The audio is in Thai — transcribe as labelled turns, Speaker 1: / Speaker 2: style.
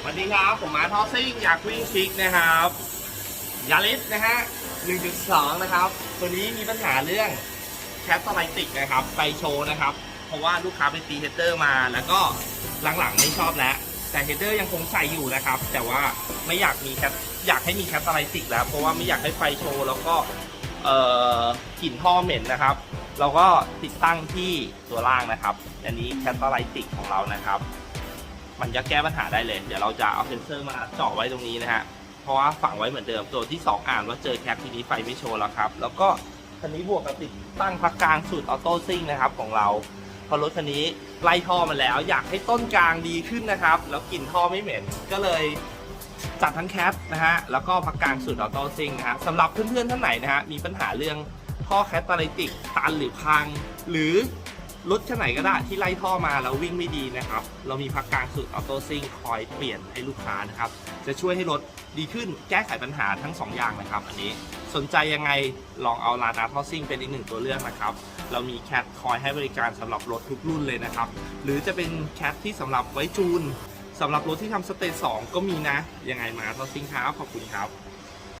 Speaker 1: สวัสดีครับผมมาทอซิ่งอยากวิ่งคลิกนะครับยาริสนะฮะ 1.2 นะครับ ตัวนี้มีปัญหาเรื่องแคปสไลติกนะครับไปโชว์นะครับ เพราะว่าลูกค้าไปตีเฮดเดอร์มา แล้วก็หลังๆไม่ชอบแล้ว แต่เฮดเดอร์ยังคงใส่อยู่นะครับ แต่ว่าไม่อยากมีแคปอยากให้มีแคปสไลติกแล้ว เพราะว่าไม่อยากให้ไฟโชว์แล้วก็เอ่อกลิ่นท่อเหม็นนะครับ เราก็ติดตั้งที่ตัวล่างนะครับ อันนี้แคปสไลติกของเรานะครับ มันจะแก้ปัญหาได้เลย เดี๋ยวเราจะเอาเซนเซอร์มาเจาะไว้ตรงนี้นะฮะ เพราะว่าฝังไว้เหมือนเดิม ตัวที่ 2 อ่านว่าเจอแคปทีนี้ไฟไม่โชว์แล้วครับ แล้วก็คันนี้บวกกับติดตั้งพักกลางสูตรออโต้ซิ่งนะครับของเรา พอรถคันนี้ไล่ท่อมาแล้ว อยากให้ต้นกลางดีขึ้นนะครับ แล้วกลิ่นท่อไม่เหม็น ก็เลยจัดทั้งแคปนะฮะ แล้วก็พักกลางสูตรออโต้ซิ่งนะฮะสำหรับเพื่อนๆท่านไหนนะฮะ มีปัญหาเรื่องท่อแคตตาลิติกตันหรือพัง หรือ รถคันไหนก็ได้ที่ไล่ท่อมาแล้ววิ่งไม่ดีนะครับ เรามีพักกลางสูตรออโต้ซิงคอยเปลี่ยนให้ลูกค้านะครับ จะช่วยให้รถดีขึ้นแก้ไขปัญหาทั้ง 2 อย่างนะครับ อันนี้สนใจยังไงลองเอาลานาท่อซิงเป็นอีกหนึ่งตัวเลือกนะครับ เรามีแคทคอยให้บริการสำหรับรถทุกรุ่นเลยนะครับ หรือจะเป็นแคทที่สำหรับไว้จูนสำหรับรถที่ทำสเตจสองก็มีนะ ยังไงมาท่อซิงครับขอบคุณครับ